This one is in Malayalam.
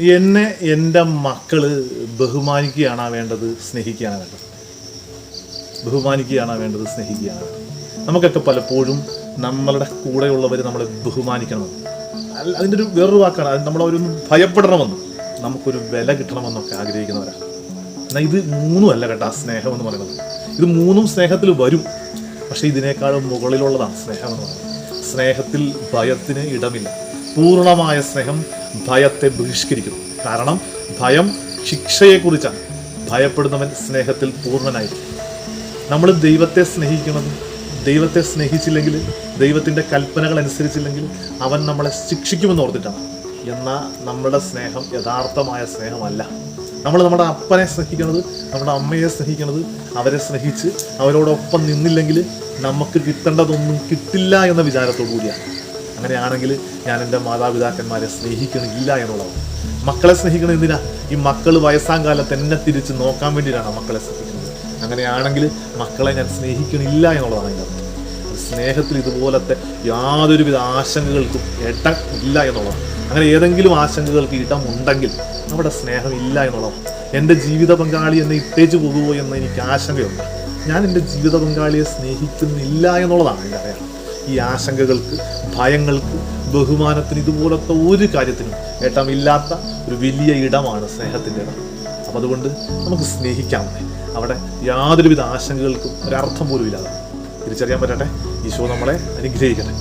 എന്നെ എന്റെ മക്കൾ ബഹുമാനിക്കുകയാണ് വേണ്ടത് സ്നേഹിക്കുകയാണ് വേണ്ടത്. ബഹുമാനിക്കുകയാണ് വേണ്ടത് സ്നേഹിക്കുകയാണ് നമുക്കൊക്കെ പലപ്പോഴും നമ്മളുടെ കൂടെയുള്ളവർ നമ്മളെ ബഹുമാനിക്കണമെന്ന് അല്ല അതിന്റെ ഒരു വേറൊരു വാക്കാണ് അത് നമ്മളവരൊന്നും ഭയപ്പെടണമെന്നും. നമുക്കൊരു വില കിട്ടണമെന്നൊക്കെ ആഗ്രഹിക്കുന്നവരാണ്. എന്നാൽ ഇത് മൂന്നും അല്ല കേട്ടോ സ്നേഹം എന്ന് പറയുന്നത്. ഇത് മൂന്നും സ്നേഹത്തിൽ വരും പക്ഷേ ഇതിനേക്കാളും മുകളിലുള്ളതാണ് സ്നേഹം എന്ന് പറയുന്നത്. സ്നേഹത്തിൽ ഭയത്തിന് ഇടമില്ല. പൂർണമായ സ്നേഹം ഭയത്തെ ബഹിഷ്കരിക്കുന്നു. കാരണം ഭയം ശിക്ഷയെക്കുറിച്ചാണ്. ഭയപ്പെടുന്നവൻ സ്നേഹത്തിൽ പൂർണനായിരിക്കും. നമ്മൾ ദൈവത്തെ സ്നേഹിക്കണം ദൈവത്തെ സ്നേഹിച്ചില്ലെങ്കിൽ ദൈവത്തിന്റെ കൽപ്പനകൾ അനുസരിച്ചില്ലെങ്കിൽ അവൻ നമ്മളെ ശിക്ഷിക്കുമെന്ന് ഓർത്തിട്ടാണ്. എന്നാൽ നമ്മുടെ സ്നേഹം യഥാർത്ഥമായ സ്നേഹമല്ല. നമ്മൾ നമ്മുടെ അപ്പനെ സ്നേഹിക്കുന്നത് നമ്മുടെ അമ്മയെ സ്നേഹിക്കുന്നത് അവരെ സ്നേഹിച്ച് അവരോടൊപ്പം നിന്നില്ലെങ്കിൽ നമുക്ക് കിട്ടേണ്ടതൊന്നും കിട്ടില്ല എന്ന വിചാരത്തോടു കൂടിയാണ് അങ്ങനെയാണെങ്കിൽ ഞാൻ എന്റെ മാതാപിതാക്കന്മാരെ സ്നേഹിക്കണില്ല എന്നുള്ളതാണ് മക്കളെ സ്നേഹിക്കണം എന്തിനാ? ഈ മക്കൾ വയസ്സാം കാലത്ത് എന്നെ തിരിച്ച് നോക്കാൻ വേണ്ടിയിട്ടാണ് മക്കളെ സ്നേഹിക്കുന്നത്. അങ്ങനെയാണെങ്കിൽ മക്കളെ ഞാൻ സ്നേഹിക്കണില്ല എന്നുള്ളതാണ് അതിന്റെ അർത്ഥം. സ്നേഹത്തിൽ ഇതുപോലത്തെ യാതൊരുവിധ ആശങ്കകൾക്കും ഇടം ഇല്ല എന്നുള്ളതാണ്. അങ്ങനെ ഏതെങ്കിലും ആശങ്കകൾക്ക് ഇടം ഉണ്ടെങ്കിൽ നമ്മുടെ സ്നേഹം ഇല്ല എന്നുള്ളതാണ്. എന്റെ ജീവിത പങ്കാളി എന്നെ ഇട്ടേച്ച് പോകുമോ എന്ന് എനിക്ക് ആശങ്കയുണ്ട്. ഞാൻ എന്റെ ജീവിത പങ്കാളിയെ സ്നേഹിക്കുന്നില്ല എന്നുള്ളതാണ് എന്റെ അടയാളം ഈ ആശങ്കകൾക്ക് ഭയങ്ങൾക്ക് ബഹുമാനത്തിന് ഇതുപോലത്തെ ഒരു കാര്യത്തിനും ഏട്ടമില്ലാത്ത ഒരു വലിയ ഇടമാണ് സ്നേഹത്തിന്റെ ഇടം. അപ്പം അതുകൊണ്ട് നമുക്ക് സ്നേഹിക്കാം. അവിടെ യാതൊരുവിധ ആശങ്കകൾക്കും ഒരർത്ഥം പോലും ഇല്ലാതെ തിരിച്ചറിയാൻ പറ്റട്ടെ? ഈശോ നമ്മളെ അനുഗ്രഹിക്കട്ടെ.